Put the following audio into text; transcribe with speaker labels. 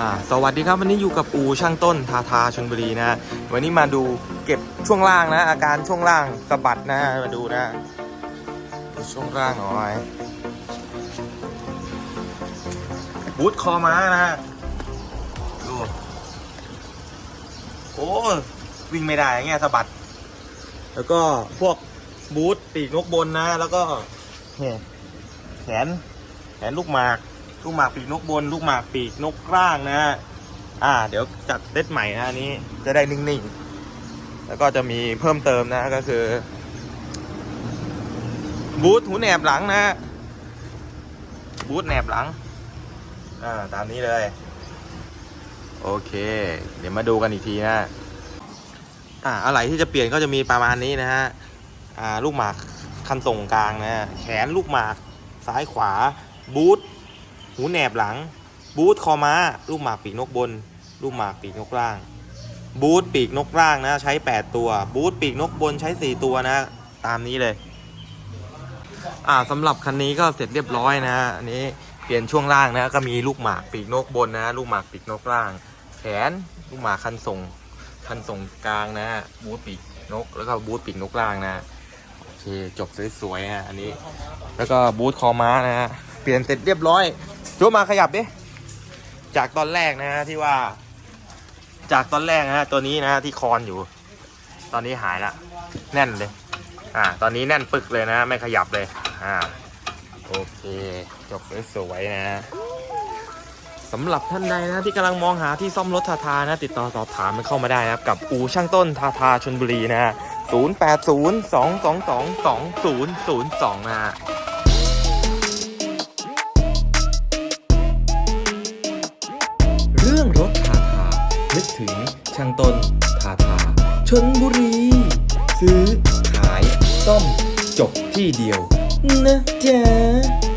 Speaker 1: อ่าสวัสดีครับวันนี้อยู่กับอูช่างต้นทาทาชนบุรีนะ วันนี้มาดูเก็บช่วงล่างนะ อาการช่วงล่างสะบัดนะมาดูนะช่วงล่างหน่อยบูทคอม้านะดูโอ้วิ่งไม่ได้อย่างเงี้ยสะบัด แล้วก็พวกบูทปีกนกบนนะ แล้วก็แขนแขนลูกหมาก ลูกหมากปีกนกบน ลูกหมากปีกนกร่างนะอ่า เดี๋ยวจัดเซตใหม่นะอันนี้จะได้นิ่งๆ แล้วก็จะมีเพิ่มเติมนะก็คือ บูทหูแหนบหลังนะบูทแหนบหลัง อ่า ตามนี้เลย โอเค เดี๋ยวมาดูกันอีกทีนะอ่าอะไรที่จะเปลี่ยนก็จะมีประมาณนี้นะฮะ อ่า ลูกหมากคันส่งกลางนะฮะแขนลูกหมาก ซ้ายขวา บูท หูแหนบหลัง บูทคอม้า ลูกหมากปีกนกบน ลูกหมากปีกนกล่าง บูทปีกนกล่างนะใช้ 8 ตัว บูทปีกนกบนใช้ 4 ตัวนะ ตามนี้เลย อ่าสำหรับคันนี้ก็เสร็จเรียบร้อยนะฮะอันนี้เปลี่ยนช่วงล่างนะก็มีลูกหมากปีกนกบนนะ ลูกหมากปีกนกล่าง แขนลูกหมากคันส่งคันส่งกลางนะบูทปีกนกแล้วก็บูทปีกนกล่างนะโอเคจบสวยๆนะอันนี้ แล้วก็บูทคอม้านะฮะ เปลี่ยนเสร็จเรียบร้อย โจมาขยับดิ จากตอนแรกนะฮะที่ว่า จากตอนแรกนะฮะตัวนี้นะฮะที่คอนอยู่ ตอนนี้หายละแน่นเลย อ่า ตอนนี้แน่นปึกเลยนะ ไม่ขยับเลย อ่า โอเค จบสวยๆนะฮะสำหรับท่านใดนะที่กำลังมองหาที่ซ่อมรถทาทานะ ติดต่อสอบถามมันเข้ามาได้นะครับ กับอูช่างต้นทาทาชนบุรีนะฮะ 0 8 0 2 2 2 2 0 0 2นะฮะ ถึงช่างต้นทาทาชนบุรี ซื้อขายซ่อมจบที่เดียว นะจ๊ะ